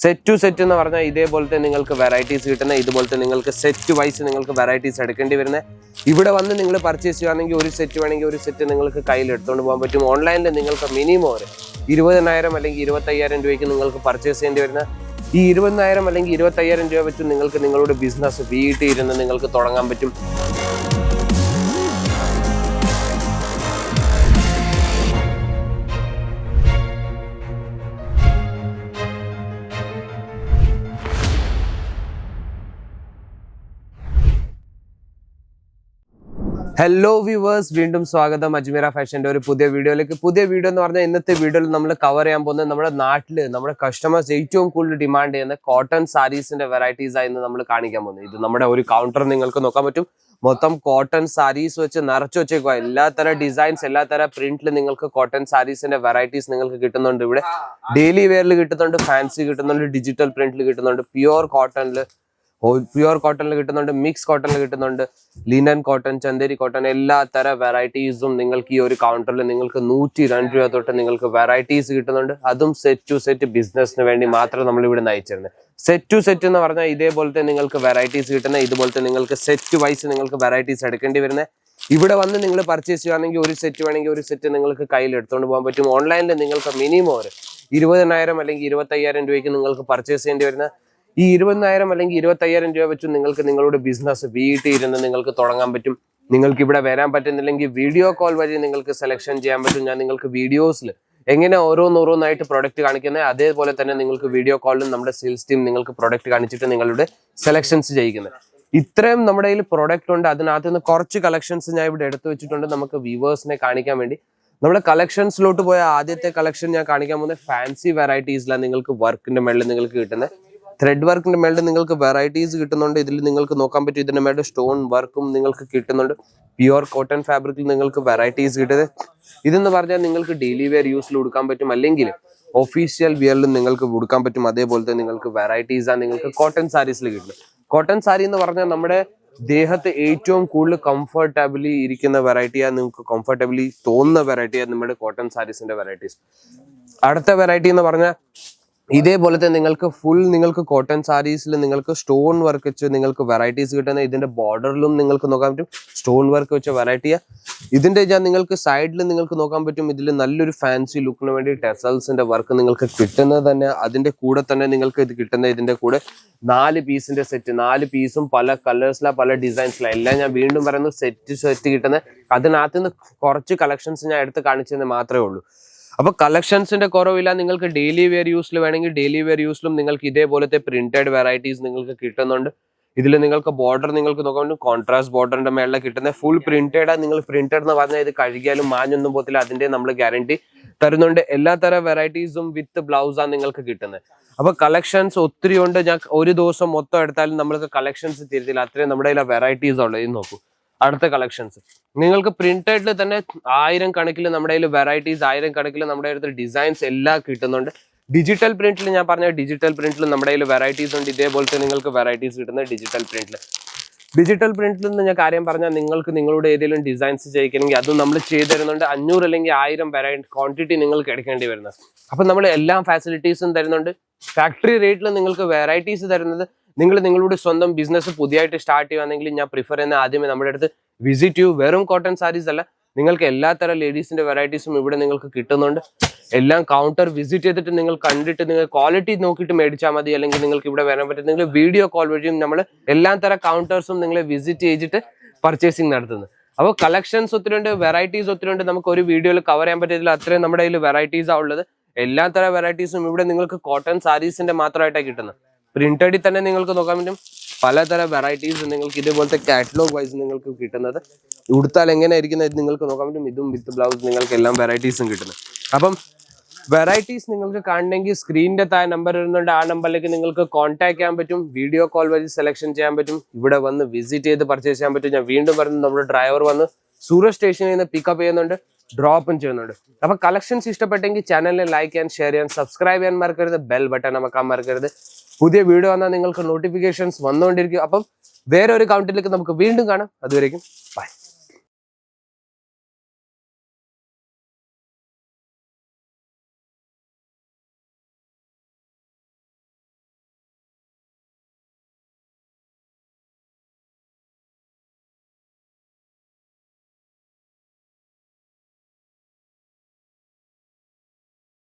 Set to set എന്ന് പറഞ്ഞാൽ ഇതേപോലത്തെ നിങ്ങൾക്ക് വെറൈറ്റീസ് കിട്ടുന്ന ഇതുപോലത്തെ നിങ്ങൾക്ക് സെറ്റ് വൈസ് നിങ്ങൾക്ക് വെറൈറ്റീസ് എടുക്കേണ്ടി വരുന്നത് ഇവിടെ വന്ന് നിങ്ങൾ പർച്ചേസ് ചെയ്യുകയാണെങ്കിൽ ഒരു സെറ്റ് വേണമെങ്കിൽ ഒരു സെറ്റ് നിങ്ങൾക്ക് കയ്യിൽ എടുത്തുകൊണ്ട് പോകാൻ പറ്റും. ഓൺലൈനിൽ നിങ്ങൾക്ക് മിനിമം ഒരു ഇരുപതിനായിരം അല്ലെങ്കിൽ ഇരുപത്തയ്യായിരം രൂപയ്ക്ക് നിങ്ങൾക്ക് പർച്ചേസ് ചെയ്യേണ്ടി വരുന്ന. ഈ ഇരുപതിനായിരം അല്ലെങ്കിൽ ഇരുപത്തയ്യായിരം രൂപ വെച്ച് നിങ്ങൾക്ക് നിങ്ങളുടെ ബിസിനസ് വീട്ടിൽ ഇരുന്ന് നിങ്ങൾക്ക് തുടങ്ങാൻ പറ്റും. ഹലോ വ്യൂവേഴ്സ് വീണ്ടും സ്വാഗതം. അജ്മീര ഫാഷന്റെ ഒരു പുതിയ വീഡിയോയിലേക്ക്. പുതിയ വീഡിയോ എന്ന് പറഞ്ഞാൽ ഇന്നത്തെ വീഡിയോയിൽ നമ്മൾ കവർ ചെയ്യാൻ പോകുന്നത് നമ്മുടെ നാട്ടിൽ നമ്മുടെ കസ്റ്റമേഴ്സ് ഏറ്റവും കൂടുതൽ ഡിമാൻഡ് ചെയ്യുന്ന കോട്ടൺ സാരീസിന്റെ വെറൈറ്റീസ് ആയി നമ്മൾ കാണിക്കാൻ പോകുന്നത്. ഇത് നമ്മുടെ ഒരു കൗണ്ടർ നിങ്ങൾക്ക് നോക്കാൻ പറ്റും. മൊത്തം കോട്ടൺ സാരീസ് വെച്ച് നിറച്ചു വെച്ചേക്കുക എല്ലാ തരം ഡിസൈൻസ് എല്ലാ തരം പ്രിന്റിൽ നിങ്ങൾക്ക് കോട്ടൺ സാരീസിന്റെ വെറൈറ്റീസ് നിങ്ങൾക്ക് കിട്ടുന്നുണ്ട് ഇവിടെ. ഡെയിലി വെയറിൽ കിട്ടുന്നുണ്ട് ഫാൻസി കിട്ടുന്നുണ്ട് ഡിജിറ്റൽ പ്രിന്റിൽ കിട്ടുന്നുണ്ട് പ്യുവർ കോട്ടണിൽ പ്യുവർ കോട്ടണിൽ കിട്ടുന്നുണ്ട് മിക്സ് കോട്ടണിൽ കിട്ടുന്നുണ്ട് ലിനൻ കോട്ടൺ ചന്ദേരി കോട്ടൺ എല്ലാ തര വെറൈറ്റീസും നിങ്ങൾക്ക് ഈ ഒരു കൗണ്ടറിൽ നിങ്ങൾക്ക് നൂറ്റി രണ്ട് രൂപ തൊട്ട് നിങ്ങൾക്ക് വെറൈറ്റീസ് കിട്ടുന്നുണ്ട്. അതും സെറ്റ് ടു സെറ്റ് ബിസിനസ്സിന് വേണ്ടി മാത്രം നമ്മൾ ഇവിടെ നയിച്ചിരുന്നത് സെറ്റ് ടു സെറ്റ് എന്ന് പറഞ്ഞാൽ ഇതേപോലത്തെ നിങ്ങൾക്ക് വെറൈറ്റീസ് കിട്ടുന്ന ഇതുപോലത്തെ നിങ്ങൾക്ക് സെറ്റ് വൈസ് നിങ്ങൾക്ക് വെറൈറ്റീസ് എടുക്കേണ്ടി വരുന്നത് ഇവിടെ വന്ന് നിങ്ങൾ പർച്ചേസ് ചെയ്യുകയാണെങ്കിൽ ഒരു സെറ്റ് വേണമെങ്കിൽ ഒരു സെറ്റ് നിങ്ങൾക്ക് കയ്യിൽ എടുത്തുകൊണ്ട് പോകാൻ പറ്റും. ഓൺലൈനിൽ നിങ്ങൾക്ക് മിനിമം ഒരു ഇരുപതിനായിരം അല്ലെങ്കിൽ ഇരുപത്തയ്യായിരം രൂപയ്ക്ക് നിങ്ങൾക്ക് പർച്ചേസ് ചെയ്യേണ്ടി വരുന്ന. ഈ ഇരുപതിനായിരം അല്ലെങ്കിൽ ഇരുപത്തയ്യായിരം രൂപ വെച്ച് നിങ്ങൾക്ക് നിങ്ങളുടെ ബിസിനസ് വീട്ടിൽ ഇരുന്ന് നിങ്ങൾക്ക് തുടങ്ങാൻ പറ്റും. നിങ്ങൾക്ക് ഇവിടെ വരാൻ പറ്റുന്നില്ലെങ്കിൽ വീഡിയോ കോൾ വഴി നിങ്ങൾക്ക് സെലക്ഷൻ ചെയ്യാൻ പറ്റും. ഞാൻ നിങ്ങൾക്ക് വീഡിയോസിൽ എങ്ങനെ ഓരോന്നോരോന്നായിട്ട് പ്രൊഡക്റ്റ് കാണിക്കുന്നത് അതേപോലെ തന്നെ നിങ്ങൾക്ക് വീഡിയോ കോളിലും നമ്മുടെ സെയിൽസ് ടീം നിങ്ങൾക്ക് പ്രൊഡക്റ്റ് കാണിച്ചിട്ട് നിങ്ങളുടെ സെലക്ഷൻസ് ചെയ്യിക്കുന്നത്. ഇത്രയും നമ്മുടെ കയ്യിൽ പ്രൊഡക്റ്റ് ഉണ്ട്. അതിനകത്ത് നിന്ന് കുറച്ച് കളക്ഷൻസ് ഞാൻ ഇവിടെ എടുത്തു വെച്ചിട്ടുണ്ട്. നമുക്ക് വ്യൂവേഴ്സിനെ കാണിക്കാൻ വേണ്ടി. നമ്മുടെ കളക്ഷൻസിലോട്ട് പോയ ആദ്യത്തെ കളക്ഷൻ ഞാൻ കാണിക്കാൻ പോകുന്നത് ഫാൻസി വെറൈറ്റീസിലാണ് നിങ്ങൾക്ക് വർക്കിന്റെ മേളിൽ നിങ്ങൾക്ക് കിട്ടുന്നത്. ത്രെഡ് വർക്കിന്റെ മേളിൽ നിങ്ങൾക്ക് വെറൈറ്റീസ് കിട്ടുന്നുണ്ട്. ഇതിൽ നിങ്ങൾക്ക് നോക്കാൻ പറ്റും. ഇതിന്റെ മേളിൽ സ്റ്റോൺ വർക്കും നിങ്ങൾക്ക് കിട്ടുന്നുണ്ട്. പ്യുവർ കോട്ടൺ ഫാബ്രിക്കിൽ നിങ്ങൾക്ക് വെറൈറ്റീസ് കിട്ടുന്നത്. ഇതെന്ന് പറഞ്ഞാൽ നിങ്ങൾക്ക് ഡെയിലി വെയർ യൂസിൽ കൊടുക്കാൻ പറ്റും. അല്ലെങ്കിൽ ഒഫീഷ്യൽ വിയറിലും നിങ്ങൾക്ക് കൊടുക്കാൻ പറ്റും. അതേപോലെ തന്നെ നിങ്ങൾക്ക് വെറൈറ്റീസ് ആണ് നിങ്ങൾക്ക് കോട്ടൺ സാരീസിൽ കിട്ടുന്നത്. കോട്ടൺ സാരി എന്ന് പറഞ്ഞാൽ നമ്മുടെ ദേഹത്ത് ഏറ്റവും കൂടുതൽ കംഫർട്ടബിളി ഇരിക്കുന്ന വെറൈറ്റിയാണ് നിങ്ങൾക്ക് കംഫർട്ടബിളി തോന്നുന്ന വെറൈറ്റിയാണ് നമ്മുടെ കോട്ടൺ സാരീസിന്റെ വെറൈറ്റീസ് അടുത്ത വെറൈറ്റി എന്ന് പറഞ്ഞാൽ ഇതേപോലത്തെ നിങ്ങൾക്ക് ഫുൾ നിങ്ങൾക്ക് കോട്ടൺ സാരീസിൽ നിങ്ങൾക്ക് സ്റ്റോൺ വർക്ക് വെച്ച് നിങ്ങൾക്ക് വെറൈറ്റീസ് കിട്ടുന്ന ഇതിന്റെ ബോർഡറിലും നിങ്ങൾക്ക് നോക്കാൻ പറ്റും. സ്റ്റോൺ വർക്ക് വെച്ച വെറൈറ്റിയാ ഇതിന്റെ ഞാൻ നിങ്ങൾക്ക് സൈഡിൽ നിങ്ങൾക്ക് നോക്കാൻ പറ്റും. ഇതിൽ നല്ലൊരു ഫാൻസി ലുക്കിന് വേണ്ടി ടെസൽസിന്റെ വർക്ക് നിങ്ങൾക്ക് കിട്ടുന്നത് തന്നെ അതിന്റെ കൂടെ തന്നെ നിങ്ങൾക്ക് ഇത് കിട്ടുന്ന ഇതിന്റെ കൂടെ നാല് പീസിന്റെ സെറ്റ് നാല് പീസും പല കളേഴ്സിലാ പല ഡിസൈൻസിലാ എല്ലാം ഞാൻ വീണ്ടും പറയുന്നത് സെറ്റ് സെറ്റ് കിട്ടുന്ന അതിനകത്ത് നിന്ന് കുറച്ച് കളക്ഷൻസ് ഞാൻ എടുത്ത് കാണിച്ചെന്ന് മാത്രമേ ഉള്ളൂ. അപ്പൊ കളക്ഷൻസിന്റെ കുറവില്ല നിങ്ങൾക്ക് ഡെയിലി വെയർ യൂസിൽ വേണമെങ്കിൽ ഡെയിലി വെയർ യൂസിലും നിങ്ങൾക്ക് ഇതേപോലത്തെ പ്രിന്റഡ് വെറൈറ്റീസ് നിങ്ങൾക്ക് കിട്ടുന്നുണ്ട്. ഇതിൽ നിങ്ങൾക്ക് ബോർഡർ നിങ്ങൾക്ക് നോക്കാൻ കോൺട്രാസ്റ്റ് ബോർഡറിന്റെ മേളിൽ കിട്ടുന്ന. ഫുൾ പ്രിന്റഡ് നിങ്ങൾ പ്രിന്റഡ് എന്ന് പറഞ്ഞാൽ ഇത് കഴുകിയാലും മാഞ്ഞൊന്നും പോകത്തില്ല അതിന്റെ നമ്മൾ ഗ്യാരണ്ടി തരുന്നുണ്ട്. എല്ലാ തരം വെറൈറ്റീസും വിത്ത് ബ്ലൗസാണ് നിങ്ങൾക്ക് കിട്ടുന്നത് അപ്പൊ കളക്ഷൻസ് ഒത്തിരി ഉണ്ട്. ഞാൻ ഒരു ദിവസം മൊത്തം എടുത്താലും നമ്മൾക്ക് കളക്ഷൻസ് തിരുത്തില്ല. അത്രയും നമ്മുടെ കയ്യിലെ വെറൈറ്റീസ് ഉള്ളത്. ഇത് നോക്കൂ. അടുത്ത കളക്ഷൻസ് നിങ്ങൾക്ക് പ്രിന്റഡിൽ തന്നെ ആയിരം കണക്കിൽ നമ്മുടെ കയ്യിൽ വെറൈറ്റീസ് ആയിരം കണക്കിൽ നമ്മുടെ അടുത്ത് ഡിസൈൻസ് എല്ലാം കിട്ടുന്നുണ്ട്. ഡിജിറ്റൽ പ്രിന്റിൽ ഞാൻ പറഞ്ഞ ഡിജിറ്റൽ പ്രിന്റിൽ നമ്മുടെ കയ്യിൽ വെറൈറ്റീസ് ഉണ്ട്. ഇതേപോലത്തെ നിങ്ങൾക്ക് വെറൈറ്റീസ് കിട്ടുന്ന ഡിജിറ്റൽ പ്രിന്റിൽ ഡിജിറ്റൽ പ്രിന്റിൽ നിന്ന് ഞാൻ കാര്യം പറഞ്ഞാൽ നിങ്ങൾക്ക് നിങ്ങളുടെ ഏതെങ്കിലും ഡിസൈൻസ് ചെയ്യിക്കണമെങ്കിൽ അതും നമ്മൾ ചെയ്തു തരുന്നുണ്ട്. അഞ്ഞൂറ് അല്ലെങ്കിൽ ആയിരം വെറൈറ്റി ക്വാണ്ടിറ്റി നിങ്ങൾക്ക് എടുക്കേണ്ടി വരുന്നത്. അപ്പം നമ്മൾ എല്ലാ ഫാസിലിറ്റീസും തരുന്നുണ്ട്. ഫാക്ടറി റേറ്റിൽ നിങ്ങൾക്ക് വെറൈറ്റീസ് തരുന്നത് നിങ്ങൾ നിങ്ങളുടെ സ്വന്തം ബിസിനസ് പുതിയതായിട്ട് സ്റ്റാർട്ട് ചെയ്യുകയാണെങ്കിൽ ഞാൻ പ്രിഫർ ചെയ്യുന്ന ആദ്യമേ നമ്മുടെ അടുത്ത് വിസിറ്റ് ചെയ്യൂ. വെറും കോട്ടൺ സാരീസ് അല്ല. നിങ്ങൾക്ക് എല്ലാ തരം ലേഡീസിന്റെ വെറൈറ്റീസും ഇവിടെ നിങ്ങൾക്ക് കിട്ടുന്നുണ്ട്. എല്ലാം കൗണ്ടർ വിസിറ്റ് ചെയ്തിട്ട് നിങ്ങൾ കണ്ടിട്ട് നിങ്ങൾ ക്വാളിറ്റി നോക്കിയിട്ട് മേടിച്ചാൽ മതി. അല്ലെങ്കിൽ നിങ്ങൾക്ക് ഇവിടെ വരാൻ പറ്റും. നിങ്ങൾ വീഡിയോ കോൾ വഴിയും നമ്മൾ എല്ലാ തരം കൗണ്ടേഴ്സും നിങ്ങളെ വിസിറ്റ് ചെയ്തിട്ട് പർച്ചേസിങ് നടത്തുന്നത് അപ്പോൾ കളക്ഷൻസ് ഒത്തിരി ഉണ്ട് വെറൈറ്റീസ് ഒത്തിരി ഉണ്ട്. നമുക്ക് ഒരു വീഡിയോയിൽ കവർ ചെയ്യാൻ പറ്റത്തില്ല. അത്രയും നമ്മുടെ കയ്യിൽ വെറൈറ്റീസാണ് ഉള്ളത്. എല്ലാ തരം വെറൈറ്റീസും ഇവിടെ നിങ്ങൾക്ക് കോട്ടൺ സാരീസിന്റെ മാത്രമായിട്ടാണ് കിട്ടുന്നത്. പ്രിന്റഡിൽ തന്നെ നിങ്ങൾക്ക് നോക്കാൻ പറ്റും. പലതരം വെറൈറ്റീസ് നിങ്ങൾക്ക് ഇതുപോലത്തെ കാറ്റലോഗ് വൈസ് നിങ്ങൾക്ക് കിട്ടുന്നത്. ഉടുത്താൽ എങ്ങനെ ഇത് നിങ്ങൾക്ക് നോക്കാൻ പറ്റും. ഇതും വിത്ത് ബ്ലൗസ് നിങ്ങൾക്ക് എല്ലാം വെറൈറ്റീസും കിട്ടുന്നത്. അപ്പം വെറൈറ്റീസ് നിങ്ങൾക്ക് കാണണമെങ്കിൽ സ്ക്രീനിന്റെ താഴെ നമ്പർ വരുന്നുണ്ട് ആ നമ്പറിലേക്ക് നിങ്ങൾക്ക് കോൺടാക്ട് ചെയ്യാൻ പറ്റും. വീഡിയോ കോൾ വഴി സെലക്ഷൻ ചെയ്യാൻ പറ്റും. ഇവിടെ വന്ന് വിസിറ്റ് ചെയ്ത് പർച്ചേസ് ചെയ്യാൻ പറ്റും. ഞാൻ വീണ്ടും പറഞ്ഞു നമ്മുടെ ഡ്രൈവർ വന്ന് സൂരത് സ്റ്റേഷനിൽ നിന്ന് പിക്കപ്പ് ചെയ്യുന്നുണ്ട് ഡ്രോപ്പും ചെയ്യുന്നുണ്ട്. അപ്പൊ കളക്ഷൻസ് ഇഷ്ടപ്പെട്ടെങ്കിൽ ചാനലിനെ ലൈക്ക് ചെയ്യാൻ ഷെയർ ചെയ്യാൻ സബ്സ്ക്രൈബ് ചെയ്യാൻ മറക്കരുത്. ബെൽ ബട്ടൺ നമുക്ക് മറക്കരുത്. പുതിയ വീഡിയോ വന്നാൽ നിങ്ങൾക്ക് നോട്ടിഫിക്കേഷൻസ് വന്നുകൊണ്ടിരിക്കും. അപ്പം വേറെ ഒരു കൗണ്ടിലേക്ക് നമുക്ക് വീണ്ടും കാണാം. അതുവരേക്കും ബൈ